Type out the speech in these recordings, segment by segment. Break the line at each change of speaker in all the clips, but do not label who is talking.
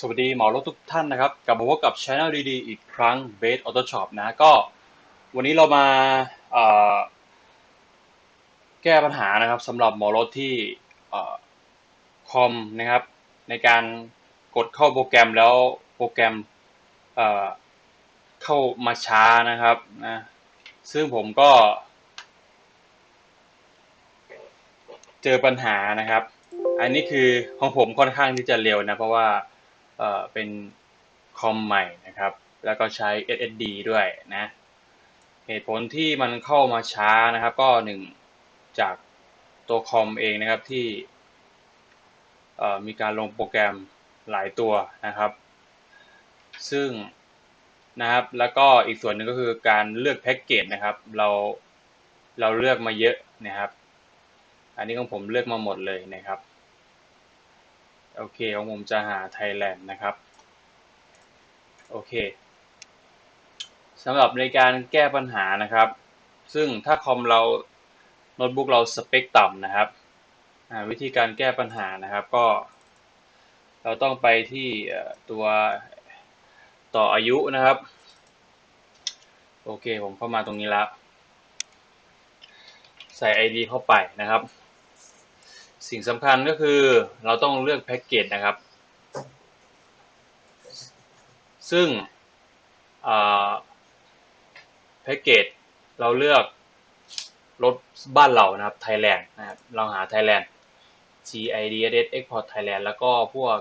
สวัสดีหมอรถทุกท่านนะครับ กลับมาพบกับช anel ดีๆ อีกครั้ง Base Auto Shop นะ ก็วันนี้เรามาแก้ปัญหานะครับสำหรับหมอรถที่คอมนะครับ ในการกดเข้าโปรแกรมแล้วโปรแกรมเเข้ามาช้านะครับนะซึ่งผมก็ เจอปัญหานะครับ อันนี้คือของผมค่อนข้างที่จะเร็วนะ เพราะว่า เป็นคอมใหม่นะครับ แล้วก็ใช้ SSD ด้วยนะ เหตุผลที่มันเข้ามาช้านะครับ ก็หนึ่งจากตัวคอมเองนะครับที่มีการลงโปรแกรมหลายตัวนะครับ ซึ่งนะครับ แล้วก็อีกส่วนหนึ่งก็คือการเลือกแพ็กเกจนะครับ เราเราเลือกมาเยอะนะครับ อันนี้ของผมเลือกมาหมดเลยนะครับ โอเคของผมจะหาไทยแลนด์นะครับ โอเคสำหรับในการแก้ปัญหานะครับ ซึ่งถ้าคอมเราโน้ตบุ๊กเราสเปคต่ำนะครับ วิธีการแก้ปัญหานะครับก็ เราต้องไปที่ตัวต่ออายุนะครับ โอเคผมเข้ามาตรงนี้แล้ว ใส่ ID เข้าไปนะครับ สิ่งสำคัญก็คือเราต้องเลือกแพ็กเกจนะครับ ซึ่งแพ็กเกจเราเลือกรถบ้านเรานะครับ Thailand นะครับเราหา Thailand GID SS Export Thailand แล้วก็พวก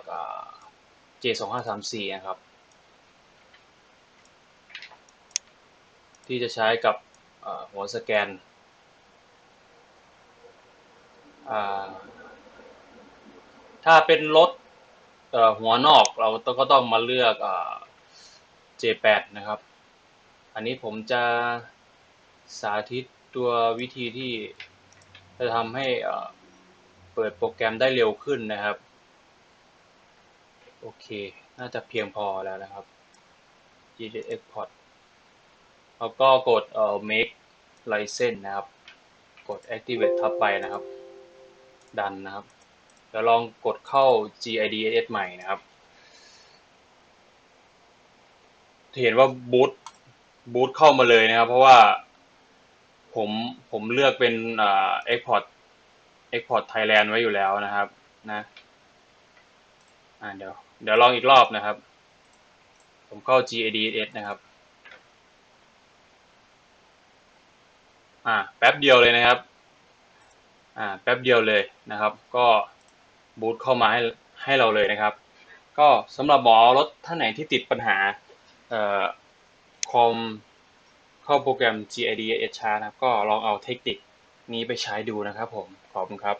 J2534 นะครับ ที่จะใช้กับหัวสแกน ถ้าเป็นรถหัวนอกเราก็ต้องมาเลือก J8 นะครับ อันนี้ผมจะสาธิตตัววิธีที่จะทำให้เปิดโปรแกรมได้เร็วขึ้นนะครับ โอเค น่าจะเพียงพอแล้วนะครับ GDS Export แล้วก็กด make license นะครับ กด activate ทับไปนะครับ ดันนะครับ แล้วลองกดเข้า GIDS ใหม่นะครับเห็นว่าบูตบูตเข้ามาเลยนะครับ เพราะว่าผมผมเลือกเป็นเอ่า export export Thailand ไว้อยู่แล้วนะครับนะอ่าเดี๋ยวเดี๋ยวลองอีกรอบนะครับ ผมเข้า GIDS นะครับ อ่าแป๊บเดียวเลยนะครับ อ่าแป๊บเดียวเลยนะครับ ก็ บูตเข้ามาให้ให้เราเลยนะครับ ก็สำหรับหมอรถท่านไหนที่ติดปัญหาคอมเข้าโปรแกรม GID H นะครับ ก็ลองเอาเทคนิคนี้ไปใช้ดูนะครับผม ขอบคุณครับ